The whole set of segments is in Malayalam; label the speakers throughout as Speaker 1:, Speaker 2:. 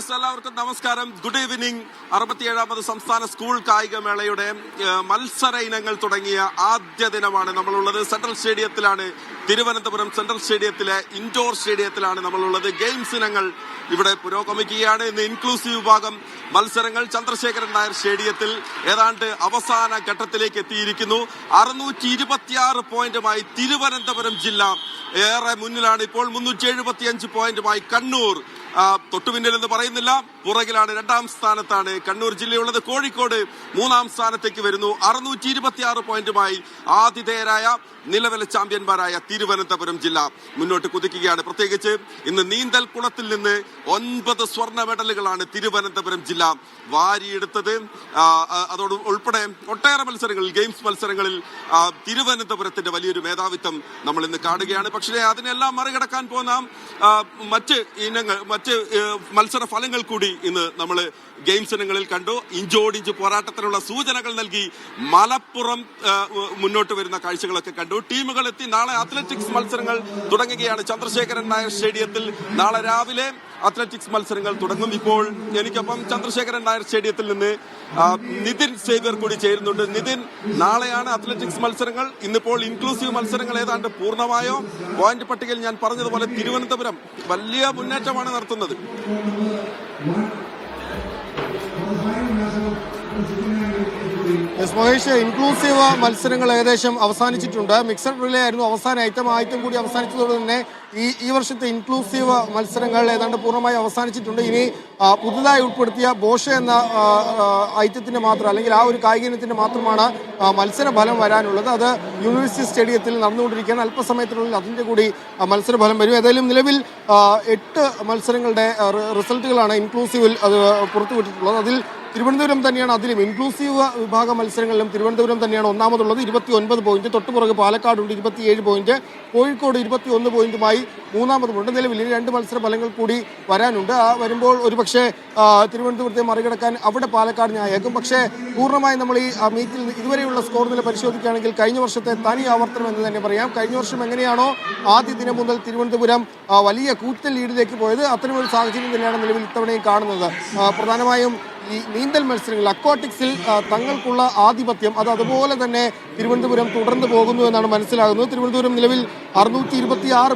Speaker 1: യെസ് എല്ലാവർക്കും നമസ്കാരം. ഗുഡ് ഈവനിങ് അറുപത്തിയേഴാമത് സംസ്ഥാന സ്കൂൾ കായികമേളയുടെ മത്സര ഇനങ്ങൾ തുടങ്ങിയ ആദ്യ ദിനമാണ് നമ്മളുള്ളത്. സെൻട്രൽ സ്റ്റേഡിയത്തിലാണ് തിരുവനന്തപുരം സെൻട്രൽ സ്റ്റേഡിയത്തിലെ ഇൻഡോർ സ്റ്റേഡിയത്തിലാണ് നമ്മളുള്ളത്. ഗെയിംസ് ഇനങ്ങൾ ഇവിടെ പുരോഗമിക്കുകയാണ്. ഇന്ന് ഇൻക്ലൂസീവ് വിഭാഗം മത്സരങ്ങൾ ചന്ദ്രശേഖരൻ നായർ സ്റ്റേഡിയത്തിൽ ഏതാണ്ട് അവസാന ഘട്ടത്തിലേക്ക് എത്തിയിരിക്കുന്നു. അറുന്നൂറ്റി ഇരുപത്തിയാറ് പോയിന്റുമായി തിരുവനന്തപുരം ജില്ല ഏറെ മുന്നിലാണ്. ഇപ്പോൾ മുന്നൂറ്റി എഴുപത്തിയഞ്ച് പോയിന്റുമായി കണ്ണൂർ തൊട്ടുപിന്നിൽ എന്ന് പറയുന്നില്ല. പുറകിലാണ് രണ്ടാം സ്ഥാനത്താണ് കണ്ണൂർ ജില്ലയുള്ളത്. കോഴിക്കോട് മൂന്നാം സ്ഥാനത്തേക്ക് വരുന്നു. അറുന്നൂറ്റി ഇരുപത്തിയാറ് പോയിന്റുമായി ആതിഥേയരായ നിലവിലെ ചാമ്പ്യന്മാരായ തിരുവനന്തപുരം ജില്ല മുന്നോട്ട് കുതിക്കുകയാണ്. പ്രത്യേകിച്ച് ഇന്ന് നീന്തൽ കുളത്തിൽ നിന്ന് ഒൻപത് സ്വർണ മെഡലുകളാണ് തിരുവനന്തപുരം ജില്ല വാരിയെടുത്തത്. അതോട് ഉൾപ്പെടെ ഒട്ടേറെ മത്സരങ്ങളിൽ ഗെയിംസ് മത്സരങ്ങളിൽ തിരുവനന്തപുരത്തിന്റെ വലിയൊരു മേധാവിത്വം നമ്മൾ ഇന്ന് കാണുകയാണ്. പക്ഷേ അതിനെല്ലാം മറികടക്കാൻ പോകുന്ന മറ്റ് ഇനങ്ങൾ മറ്റ് മത്സര ഫലങ്ങൾ കൂടി ഇന്ന് നമ്മൾ ഗെയിംസ് ഇനങ്ങളിൽ കണ്ടു. ഇഞ്ചോടിഞ്ച് പോരാട്ടത്തിനുള്ള സൂചനകൾ നൽകി മലപ്പുറം മുന്നോട്ട് വരുന്ന കാഴ്ചകളൊക്കെ കണ്ടു. ടീമുകൾ എത്തി നാളെ അത്ലറ്റിക്സ് മത്സരങ്ങൾ തുടങ്ങുകയാണ്. ചന്ദ്രശേഖരൻ നായർ സ്റ്റേഡിയത്തിൽ നാളെ രാവിലെ അത്ലറ്റിക്സ് മത്സരങ്ങൾ തുടങ്ങും. ഇപ്പോൾ എനിക്കൊപ്പം ചന്ദ്രശേഖരൻ നായർ സ്റ്റേഡിയത്തിൽ നിന്ന് നിതിൻ സേവ്യർ കൂടി ചേരുന്നുണ്ട്. നിതിൻ നാളെയാണ് അത്ലറ്റിക്സ് മത്സരങ്ങൾ. ഇന്നിപ്പോൾ ഇൻക്ലൂസീവ് മത്സരങ്ങൾ ഏതാണ്ട് പൂർണമായോ? പോയിന്റ് പട്ടികയിൽ ഞാൻ പറഞ്ഞതുപോലെ തിരുവനന്തപുരം വലിയ മുന്നേറ്റമാണ് നടത്തുന്നത്.
Speaker 2: എസ് മഹേഷ് ഇൻക്ലൂസീവ് മത്സരങ്ങൾ ഏകദേശം അവസാനിച്ചിട്ടുണ്ട്. മിക്സഡ് റിലേ ആയിരുന്നു അവസാന ഐറ്റം ആയിട്ടും കൂടി അവസാനിച്ചതോടെ തന്നെ ഈ ഈ വർഷത്തെ ഇൻക്ലൂസീവ് മത്സരങ്ങൾ ഏതാണ്ട് പൂർണമായി അവസാനിച്ചിട്ടുണ്ട്. ഇനി പുതുതായി ഉൾപ്പെടുത്തിയ ബോഷ എന്ന ആ, മാത്രം അല്ലെങ്കിൽ ആ ഒരു കായിക ഇനത്തിന്റെ മാത്രമാണ് മത്സര ഫലം വരാനുള്ളത്. അത് യൂണിവേഴ്സിറ്റി സ്റ്റേഡിയത്തിൽ നടന്നുകൊണ്ടിരിക്കുകയാണ്. അല്പസമയത്തിനുള്ളിൽ അതിന്റെ കൂടി മത്സരഫലം വരും. ഏതായാലും നിലവിൽ എട്ട് മത്സരങ്ങളുടെ റിസൾട്ടുകളാണ് ഇൻക്ലൂസീവിൽ അത് പുറത്തുവിട്ടിട്ടുള്ളത്. അതിൽ തിരുവനന്തപുരം തന്നെയാണ് അതിലും ഇൻക്ലൂസീവ് വിഭാഗ മത്സരങ്ങളിലും തിരുവനന്തപുരം തന്നെയാണ് ഒന്നാമതുള്ളത്. ഇരുപത്തി ഒൻപത് പോയിന്റ് തൊട്ടുപുറകെ പാലക്കാടുണ്ട് ഇരുപത്തിയേഴ് പോയിന്റ് കോഴിക്കോട് ഇരുപത്തി ഒന്ന് പോയിന്റുമായി മൂന്നാമതുമുണ്ട്. നിലവിൽ രണ്ട് മത്സര ഫലങ്ങൾ കൂടി വരാനുണ്ട്. ആ വരുമ്പോൾ ഒരുപക്ഷെ തിരുവനന്തപുരത്തെ മറികടക്കാൻ അവിടെ പാലക്കാട് ഞായേക്കും പക്ഷേ പൂർണമായി നമ്മൾ ഈ മീറ്റിൽ ഇതുവരെയുള്ള സ്കോർ നില പരിശോധിക്കുകയാണെങ്കിൽ കഴിഞ്ഞ വർഷത്തെ തനി ആവർത്തനം എന്ന് തന്നെ പറയാം. കഴിഞ്ഞ വർഷം എങ്ങനെയാണോ ആദ്യ ദിനം മുതൽ തിരുവനന്തപുരം വലിയ കൂറ്റൻ ലീഡിലേക്ക് പോയത് അത്തരമൊരു സാഹചര്യം തന്നെയാണ് നിലവിൽ ഇത്തവണയും കാണുന്നത്. പ്രധാനമായും ഈ നീന്തൽ മത്സരങ്ങൾ അക്വാട്ടിക്സിൽ തങ്ങൾക്കുള്ള ആധിപത്യം അത് അതുപോലെ തന്നെ തിരുവനന്തപുരം തുടർന്ന് പോകുന്നു എന്നാണ് മനസ്സിലാകുന്നത്. തിരുവനന്തപുരം നിലവിൽ അറുന്നൂറ്റി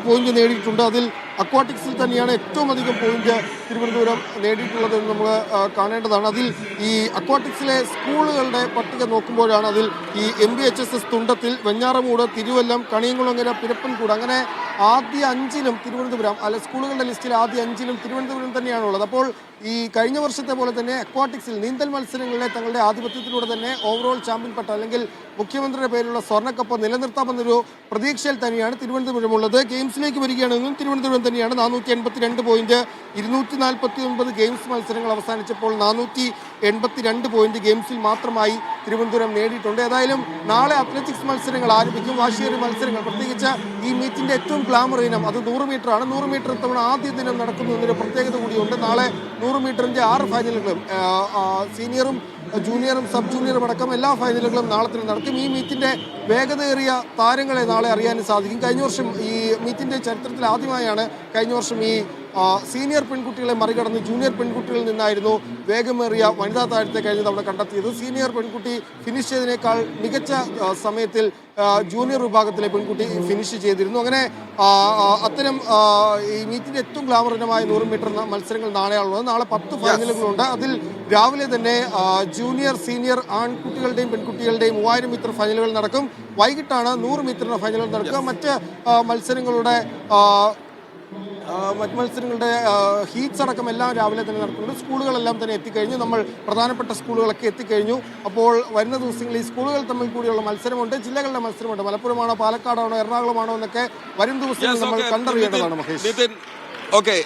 Speaker 2: പോയിന്റ് നേടിയിട്ടുണ്ട്. അതിൽ അക്വാട്ടിക്സിൽ തന്നെയാണ് ഏറ്റവും അധികം പോയിന്റ് തിരുവനന്തപുരം നേടിയിട്ടുള്ളത് എന്ന് നമ്മൾ കാണേണ്ടതാണ്. അതിൽ ഈ അക്വാട്ടിക്സിലെ സ്കൂളുകളുടെ പട്ടിക നോക്കുമ്പോഴാണ് അതിൽ ഈ M B H S S Thundathil Venjaramoodu Thiruvallam Kaniyankulangara Pirappancode അങ്ങനെ ആദ്യ അഞ്ചിലും തിരുവനന്തപുരം അല്ല സ്കൂളുകളുടെ ലിസ്റ്റിൽ ആദ്യ അഞ്ചിലും തിരുവനന്തപുരം തന്നെയാണുള്ളത്. അപ്പോൾ ഈ കഴിഞ്ഞ വർഷത്തെ പോലെ തന്നെ അക്വാട്ടിക്സിൽ നീന്തൽ മത്സരങ്ങളിലെ തങ്ങളുടെ ആധിപത്യത്തിലൂടെ തന്നെ ഓവറോൾ ചാമ്പ്യൻ പട്ട അല്ലെങ്കിൽ മുഖ്യമന്ത്രിയുടെ പേരിലുള്ള സ്വർണക്കപ്പ് നിലനിർത്താമെന്നൊരു പ്രതീക്ഷയിൽ തന്നെയാണ് തിരുവനന്തപുരം ഉള്ളത് ഗെയിംസിലേക്ക് വരികയാണെങ്കിലും തിരുവനന്തപുരം തന്നെയാണ് നാനൂറ്റി എൺപത്തി രണ്ട് പോയിന്റ് ഇരുന്നൂറ്റി നാൽപ്പത്തി ഒൻപത് ഗെയിംസ് മത്സരങ്ങൾ അവസാനിച്ചപ്പോൾ നാനൂറ്റി എൺപത്തി രണ്ട് പോയിന്റ് ഗെയിംസിൽ മാത്രമായി തിരുവനന്തപുരം നേടിയിട്ടുണ്ട്. ഏതായാലും നാളെ അത്ലറ്റിക്സ് മത്സരങ്ങൾ ആരംഭിക്കും. വാശിയേറി മത്സരങ്ങൾ. പ്രത്യേകിച്ച് ഈ മീറ്റിന്റെ ഏറ്റവും ഗ്ലാമർ ഇനം അത് നൂറ് ആണ്. നൂറ് മീറ്റർ തവണ ആദ്യ ദിനം നടക്കുന്നു എന്നൊരു പ്രത്യേകത കൂടിയുണ്ട്. നാളെ നൂറ് മീറ്ററിന്റെ ആറ് ഫൈനലുകളും സീനിയറും ജൂനിയറും സബ് ജൂനിയറും അടക്കം എല്ലാ ഫൈനലുകളും നാളെ തന്നെ നടക്കും. ഈ മീറ്റിന്റെ വേഗതയേറിയ താരങ്ങളെ നാളെ അറിയാനും സാധിക്കും. കഴിഞ്ഞ വർഷം ഈ മീറ്റിന്റെ ചരിത്രത്തിൽ ആദ്യമായാണ് കഴിഞ്ഞ വർഷം ഈ സീനിയർ പെൺകുട്ടികളെ മറികടന്ന് ജൂനിയർ പെൺകുട്ടികളിൽ നിന്നായിരുന്നു വേഗമേറിയ വനിതാ താരത്തെ കഴിഞ്ഞ തവണ കണ്ടെത്തിയത്. സീനിയർ പെൺകുട്ടി ഫിനിഷ് ചെയ്തതിനേക്കാൾ മികച്ച സമയത്തിൽ ജൂനിയർ വിഭാഗത്തിലെ പെൺകുട്ടി ഫിനിഷ് ചെയ്തിരുന്നു. അങ്ങനെ അത്തരം ഈ മീറ്റിന്റെ ഏറ്റവും ഗ്ലാമറിനമായ നൂറ് മീറ്റർ മത്സരങ്ങൾ നാളെയാണുള്ളത്. നാളെ പത്ത് ഫൈനലുകളുണ്ട് അതിൽ രാവിലെ തന്നെ ജൂനിയർ സീനിയർ ആൺകുട്ടികളുടെയും പെൺകുട്ടികളുടെയും മൂവായിരം മീറ്റർ ഫൈനലുകൾ നടക്കും. വൈകിട്ടാണ് നൂറ് മീറ്ററിന്റെ ഫൈനലുകൾ നടക്കുക. മറ്റ് മത്സരങ്ങളുടെ മറ്റ് മത്സരങ്ങളുടെ ഹീറ്റ്സ് അടക്കം എല്ലാം രാവിലെ തന്നെ നടക്കുന്നുണ്ട്. സ്കൂളുകളെല്ലാം തന്നെ എത്തിക്കഴിഞ്ഞു. നമ്മൾ പ്രധാനപ്പെട്ട സ്കൂളുകളൊക്കെ എത്തിക്കഴിഞ്ഞു. അപ്പോൾ വരുന്ന ദിവസങ്ങളിൽ ഈ സ്കൂളുകൾ തമ്മിൽ കൂടിയുള്ള മത്സരമുണ്ട്. ജില്ലകളുടെ മത്സരമുണ്ട്. മലപ്പുറമാണോ പാലക്കാടാണോ എറണാകുളമാണോ എന്നൊക്കെ വരും ദിവസങ്ങളിൽ നമ്മൾ കണ്ടറിയേണ്ടതാണ് മഹേഷ്.
Speaker 1: ഓക്കെ